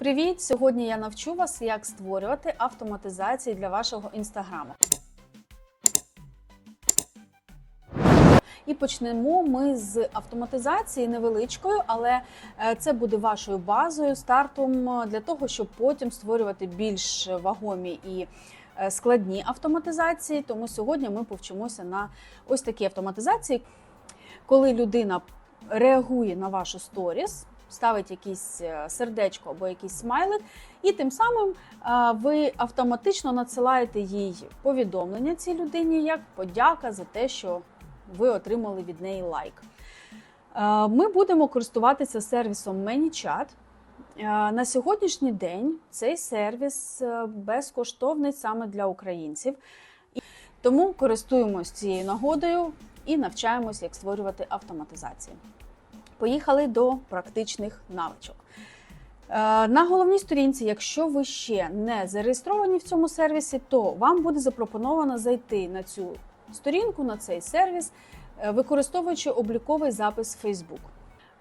Привіт! Сьогодні я навчу вас, як створювати автоматизації для вашого інстаграму. І почнемо ми з автоматизації невеличкою, але е, це буде вашою базою, стартом е, для того, щоб потім створювати більш вагомі і е, складні автоматизації. Тому сьогодні ми повчимося на ось такі автоматизації, коли людина реагує на вашу сторіс, ставить якийсь е, сердечко або якийсь смайлик, і тим самим е, ви автоматично надсилаєте їй повідомлення цій людині як подяка за те, що ви отримали від неї лайк. Е, Ми будемо користуватися сервісом ManyChat. На сьогоднішній день цей сервіс безкоштовний саме для українців. Тому користуємось цією нагодою і навчаємось, як створювати автоматизації. Поїхали до практичних навичок. Е, На головній сторінці, якщо ви ще не зареєстровані в цьому сервісі, то вам буде запропоновано зайти на цю сторінку, на цей сервіс, е, використовуючи обліковий запис Facebook.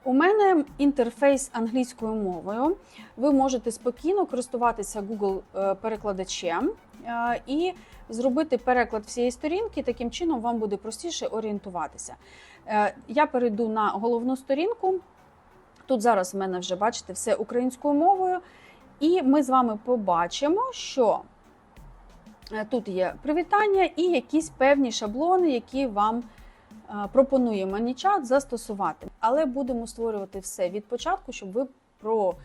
У мене інтерфейс англійською мовою. Ви можете спокійно користуватися Google е, перекладачем е, і зробити переклад всієї сторінки. Таким чином вам буде простіше орієнтуватися. Е, Я перейду на головну сторінку. Тут зараз в мене вже бачите все українською мовою, і ми з вами побачимо, що е, тут є привітання і якісь певні шаблони, які вам е, пропонує ManyChat застосувати. Але будемо створювати все від початку, щоб ви про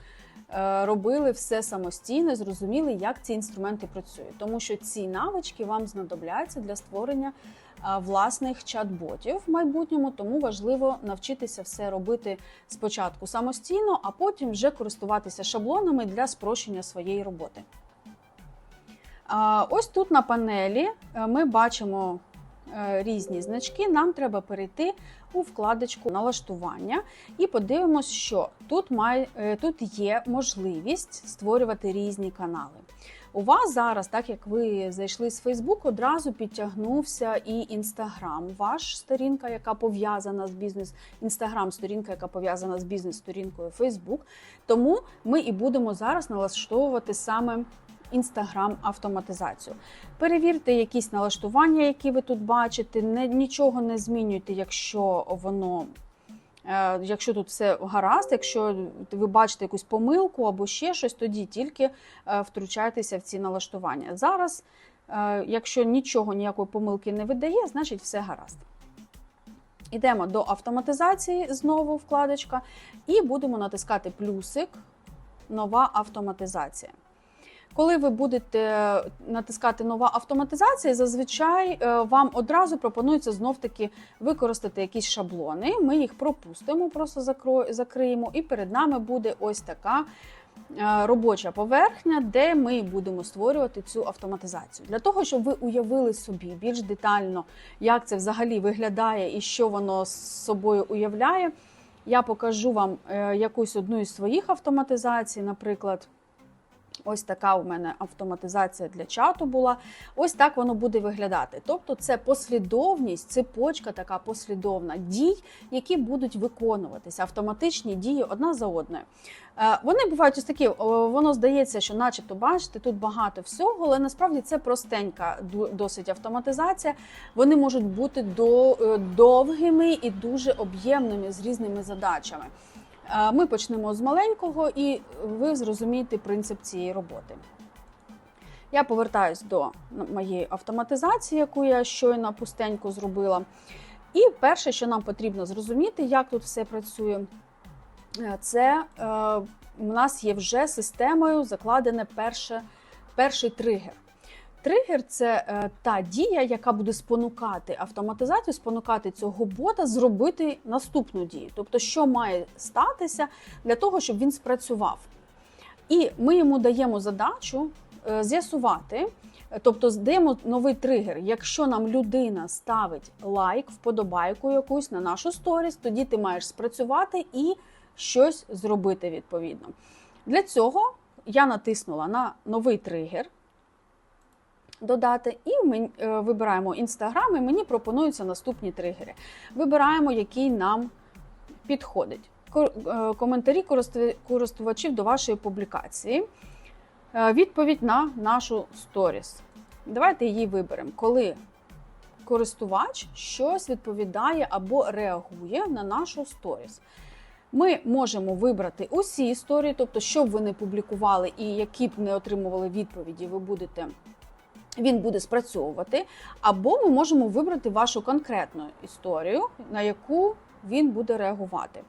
робили все самостійно, зрозуміли, як ці інструменти працюють. Тому що ці навички вам знадобляться для створення е, власних чат-ботів в майбутньому, тому важливо навчитися все робити спочатку самостійно, а потім вже користуватися шаблонами для спрощення своєї роботи. Ось тут на панелі е, ми бачимо е, різні значки. Нам треба перейти у вкладочку налаштування і подивимось, що тут, має, е, тут є можливість створювати різні канали. У вас зараз, так як ви зайшли з Facebook, одразу підтягнувся і Instagram, ваш сторінка, яка пов'язана з бізнес, Instagram сторінка, яка пов'язана з бізнес-сторінкою Facebook. Тому ми і будемо зараз налаштовувати саме Instagram автоматизацію. Перевірте якісь налаштування, які ви тут бачите. Не, нічого не змінюйте, якщо воно. е, Якщо тут все гаразд, якщо ви бачите якусь помилку або ще щось, тоді тільки е, втручайтеся в ці налаштування. Зараз, е, якщо нічого ніякої помилки не видає, значить все гаразд. Йдемо до автоматизації, знову вкладочка, і будемо натискати плюсик Нова автоматизація. Коли ви будете натискати нова автоматизація, зазвичай е, вам одразу пропонується знов-таки використати якісь шаблони. Ми їх пропустимо, просто закриємо, і перед нами буде ось така е, робоча поверхня, де ми будемо створювати цю автоматизацію. Для того, щоб ви уявили собі більш детально, як це взагалі виглядає і що воно з собою уявляє, я покажу вам е, якусь одну із своїх автоматизацій, наприклад. Ось така у мене автоматизація для чату була. Ось так воно буде виглядати. Тобто, це послідовність, цепочка така послідовна дій, які будуть виконуватися, автоматичні дії одна за одною. Е, Вони бувають ось такі, воно здається, що, начебто, бачите, тут багато всього, але насправді це простенька досить автоматизація. Вони можуть бути е, довгими і дуже об'ємними з різними задачами. Ми почнемо з маленького, і ви зрозумієте принцип цієї роботи. Я повертаюсь до моєї автоматизації, яку я щойно пустенько зробила. І перше, що нам потрібно зрозуміти, як тут все працює, е, це е, у нас є вже системою закладене перше, перший тригер. Тригер це е, та дія, яка буде спонукати автоматизацію, спонукати цього бота зробити наступну дію. Тобто, що має статися для того, щоб він спрацював. І ми йому даємо задачу е, з'ясувати, тобто даємо новий тригер. Якщо нам людина ставить лайк, вподобайку якусь на нашу сторіс, тоді ти маєш спрацювати і щось зробити відповідно. Для цього я натиснула на новий тригер. Додати, і ми е, вибираємо Інстаграм, і мені пропонуються наступні тригери. Вибираємо, який нам підходить. е, коментарі користувачів до вашої публікації. Е, Відповідь на нашу сторіс. Давайте її виберемо. Коли користувач щось відповідає або реагує на нашу сторіс. Ми можемо вибрати усі історії, тобто, що б ви не публікували і які б не отримували відповіді, ви будете. Він буде спрацьовувати, або ми можемо вибрати вашу конкретну історію, на яку він буде реагувати.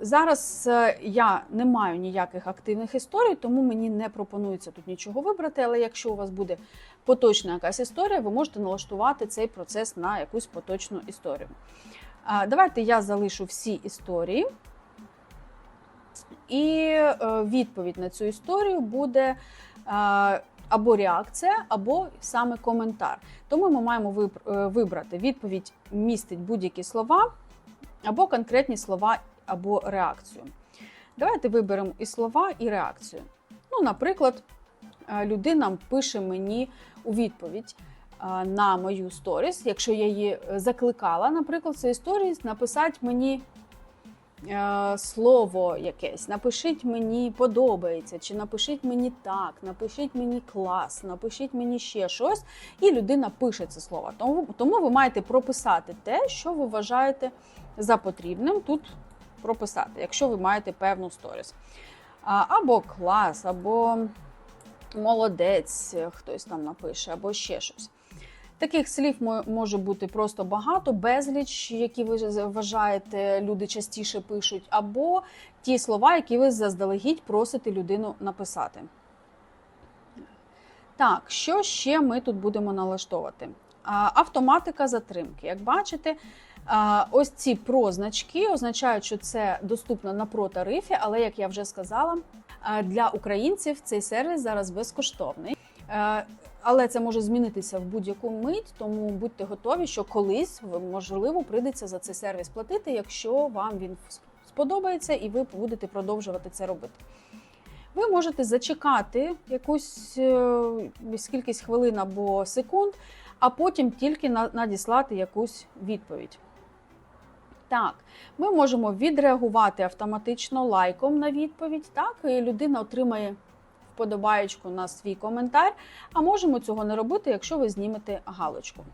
Зараз е, я не маю ніяких активних історій, тому мені не пропонується тут нічого вибрати. Але якщо у вас буде поточна якась історія, ви можете налаштувати цей процес на якусь поточну історію. Давайте я залишу всі історії, і е, відповідь на цю історію буде е, або реакція, або саме коментар. Тому ми маємо е, вибрати відповідь містить будь-які слова, або конкретні слова, або реакцію. Давайте виберемо і слова, і реакцію. Ну, наприклад, е, людина пише мені у відповідь е, на мою сторіс, якщо я її закликала, наприклад, в цій сторіс написати мені слово якесь, напишіть мені подобається, чи напишіть мені так, напишіть мені клас, напишіть мені ще щось, і людина пише це слово. Тому, тому ви маєте прописати те, що ви вважаєте за потрібним тут прописати, якщо ви маєте певну сторіс. Або клас, або молодець, хтось там напише, або ще щось. Таких слів може бути просто багато, безліч, які ви вважаєте, люди частіше пишуть, або ті слова, які ви заздалегідь просите людину написати. Так, що ще ми тут будемо налаштовувати? Автоматика затримки. Як бачите, ось ці прозначки означають, що це доступно на протарифі, але як я вже сказала, для українців цей сервіс зараз безкоштовний. Але це може змінитися в будь-яку мить, тому будьте готові, що колись можливо прийдеться за цей сервіс платити, якщо вам він сподобається і ви будете продовжувати це робити. Ви можете зачекати якусь е, кількість хвилин або секунд, а потім тільки надіслати якусь відповідь. Так, ми можемо відреагувати автоматично лайком на відповідь. Так, і людина отримає вподобаєчку на свій коментар, а можемо цього не робити, якщо ви знімете галочку.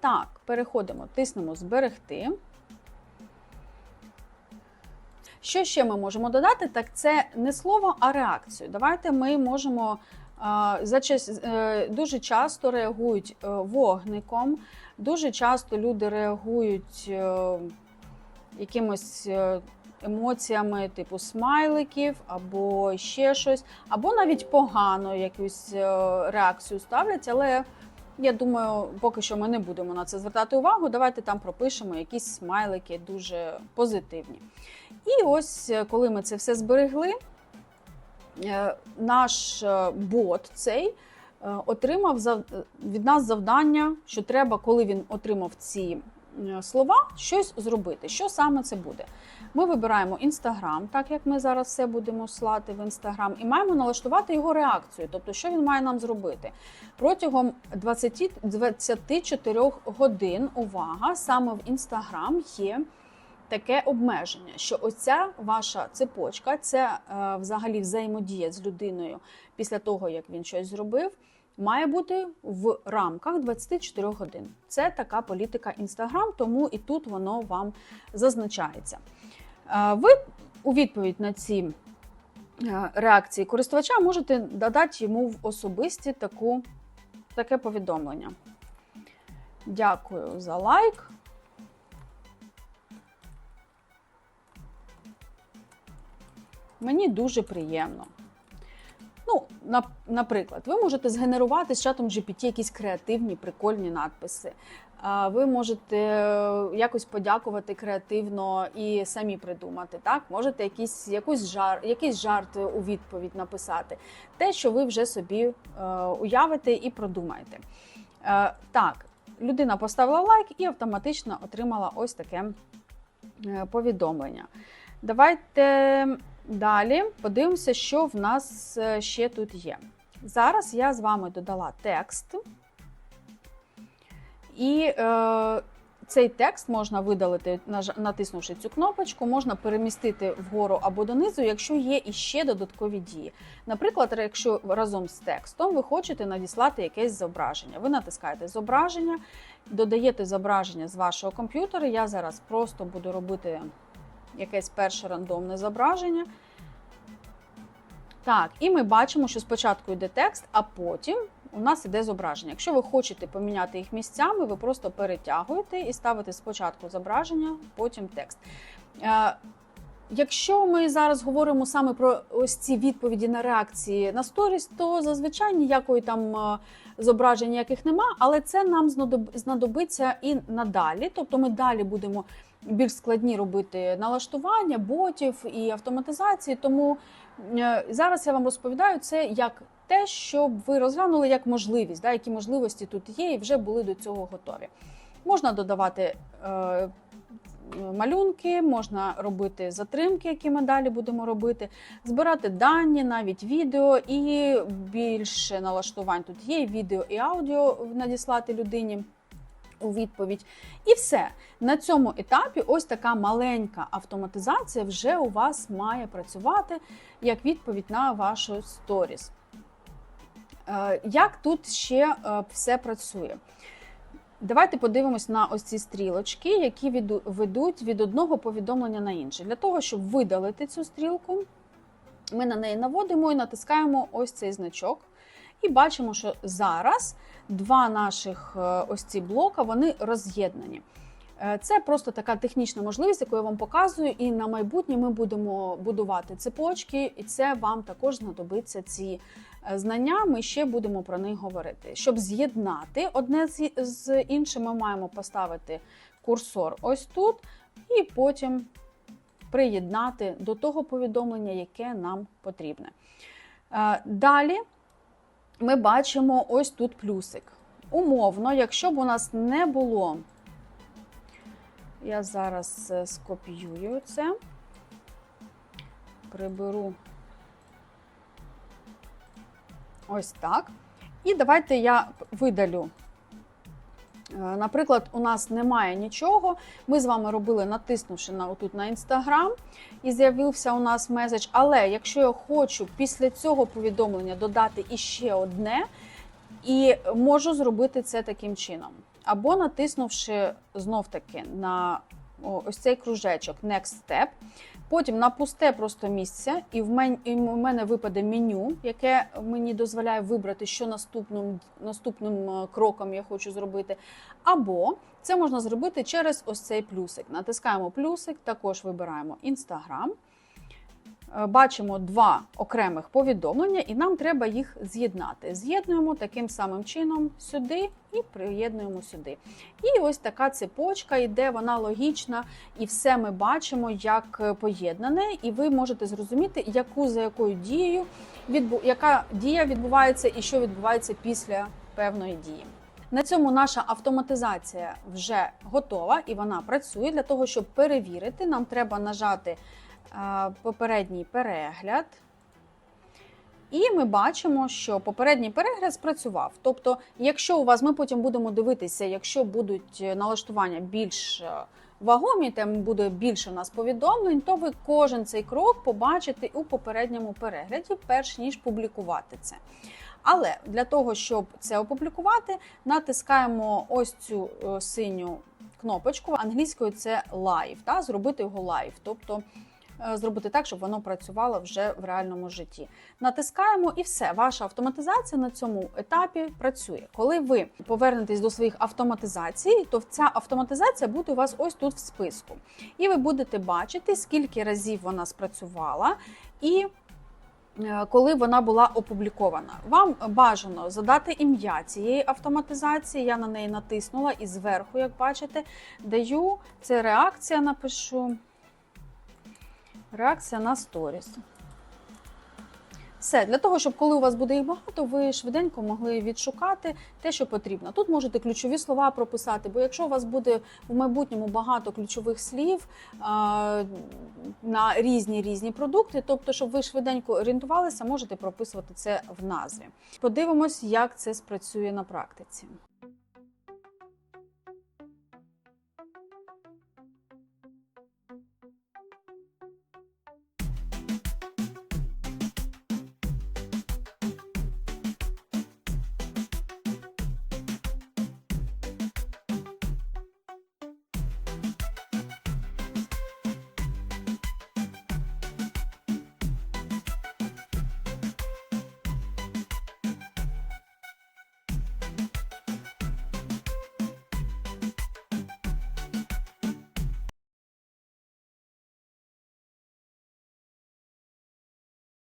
Так, переходимо, тиснемо зберегти. Що ще ми можемо додати? Так це не слово, а реакцію. Давайте ми можемо час- е, дуже часто реагують е, вогником, дуже часто люди реагують е, якимось е, емоціями, типу смайликів, або ще щось, або навіть погано якусь е, реакцію ставлять, але. Я думаю, поки що ми не будемо на це звертати увагу. Давайте там пропишемо якісь смайлики дуже позитивні. І ось, е, коли ми це все зберегли, е, наш бот цей отримав від нас завдання, що треба, коли він отримав ці слова, щось зробити. Що саме це буде? Ми вибираємо Інстаграм, так як ми зараз все будемо слати в Інстаграм, і маємо налаштувати його реакцію. Тобто, що він має нам зробити? Протягом 20, 24 годин, увага, саме в Інстаграм є таке обмеження, що оця ваша цепочка, це е, взагалі взаємодія з людиною після того, як він щось зробив, має бути в рамках 24 годин. Це така політика Інстаграм, тому і тут воно вам зазначається. Е, Ви у відповідь на ці е, реакції користувача можете додати йому в особисті таку, таке повідомлення. Дякую за лайк. Мені дуже приємно. На, наприклад, ви можете згенерувати з чатом GPT якісь креативні, прикольні надписи. Ви можете е, якось подякувати креативно і самі придумати. Так, можете якийсь, якусь жар, якийсь жарт у відповідь написати. Те, що ви вже собі е, уявите і продумаєте. Е, так, людина поставила лайк і автоматично отримала ось таке повідомлення. Давайте далі подивимося, що в нас е, ще тут є. Зараз я з вами додала текст. І е, Цей текст можна видалити, натиснувши цю кнопочку, можна перемістити вгору або донизу, якщо є іще додаткові дії. Наприклад, якщо разом з текстом ви хочете надіслати якесь зображення, ви натискаєте зображення, додаєте зображення з вашого комп'ютера. Я зараз просто буду робити якесь перше рандомне зображення. Так, і ми бачимо, що спочатку йде текст, а потім у нас іде зображення. Якщо ви хочете поміняти їх місцями, ви просто перетягуєте і ставите спочатку зображення, потім текст. Е, Якщо ми зараз говоримо саме про ось ці відповіді на реакції на сторіс, то зазвичай ніякої там е, зображень ніяких нема, але це нам знадобиться і надалі. Тобто ми далі будемо більш складні робити налаштування ботів і автоматизації. Тому е, зараз я вам розповідаю це як те, щоб ви розглянули як можливість, да, які можливості тут є, і вже були до цього готові. Можна додавати е, малюнки, можна робити затримки, які ми далі будемо робити, збирати дані, навіть відео, і більше налаштувань тут є, відео і аудіо надіслати людині. У відповідь, і все на цьому етапі. Ось така маленька автоматизація вже у вас має працювати як відповідь на вашу сторіс. Е, Як тут ще е, все працює? Давайте подивимось на ось ці стрілочки, які ведуть від одного повідомлення на інше. Для того, щоб видалити цю стрілку, ми на неї наводимо і натискаємо ось цей значок. І бачимо, що зараз два наших е, ось ці блока вони роз'єднані. Е, Це просто така технічна можливість, яку я вам показую, і на майбутнє ми будемо будувати цепочки, і це вам також знадобиться ці знання. Ми ще будемо про них говорити. Щоб з'єднати одне з- іншим, ми маємо поставити курсор ось тут, і потім приєднати до того повідомлення, яке нам потрібне. Е, Далі ми бачимо ось тут плюсик. Умовно, якщо б у нас не було, я зараз е, скопіюю це, приберу ось так. І давайте я видалю. Е, Наприклад, у нас немає нічого. Ми з вами робили, натиснувши на отут на Instagram, і з'явився у нас меседж. Але якщо я хочу після цього повідомлення додати іще одне, і можу зробити це таким чином. Або натиснувши знов-таки на ось цей кружечок Next Step, потім на пусте просто місце, і в мене, і в мене випаде меню, яке мені дозволяє вибрати, що наступним, наступним е, кроком я хочу зробити. Або це можна зробити через ось цей плюсик. Натискаємо плюсик, також вибираємо Instagram. Е, Бачимо два окремих повідомлення, і нам треба їх з'єднати. З'єднуємо таким самим чином сюди і приєднуємо сюди. І ось така цепочка йде, вона логічна, і все ми бачимо як е, поєднане, і ви можете зрозуміти, яку за якою дією яка дія відбувається і що відбувається після певної дії. На цьому наша автоматизація вже готова і вона працює. Для того, щоб перевірити, нам треба нажати попередній перегляд. І ми бачимо, що попередній перегляд спрацював. Тобто, якщо у вас ми потім будемо дивитися, якщо будуть е, налаштування більш е, вагомі, там буде більше у нас повідомлень, то ви кожен цей крок побачите у попередньому перегляді, перш ніж публікувати це. Але для того, щоб це опублікувати, натискаємо ось цю е, синю кнопочку. Англійською це live, та, зробити його live, тобто зробити так, щоб воно працювало вже в реальному житті. Натискаємо і все. Ваша автоматизація на цьому етапі працює. Коли ви повернетесь до своїх автоматизацій, то ця автоматизація буде у вас ось тут в списку. І ви будете бачити, скільки разів вона спрацювала. і е, коли вона була опублікована, вам бажано задати ім'я цієї автоматизації. Я на неї натиснула і зверху, як бачите, даю це реакція. Напишу реакція на сторіс. Все для того, щоб коли у вас буде їх багато, ви швиденько могли відшукати те, що потрібно. Тут можете ключові слова прописати, бо якщо у вас буде в майбутньому багато ключових слів а, на різні різні продукти, тобто, щоб ви швиденько орієнтувалися, можете прописувати це в назві. Подивимось, як це спрацює на практиці.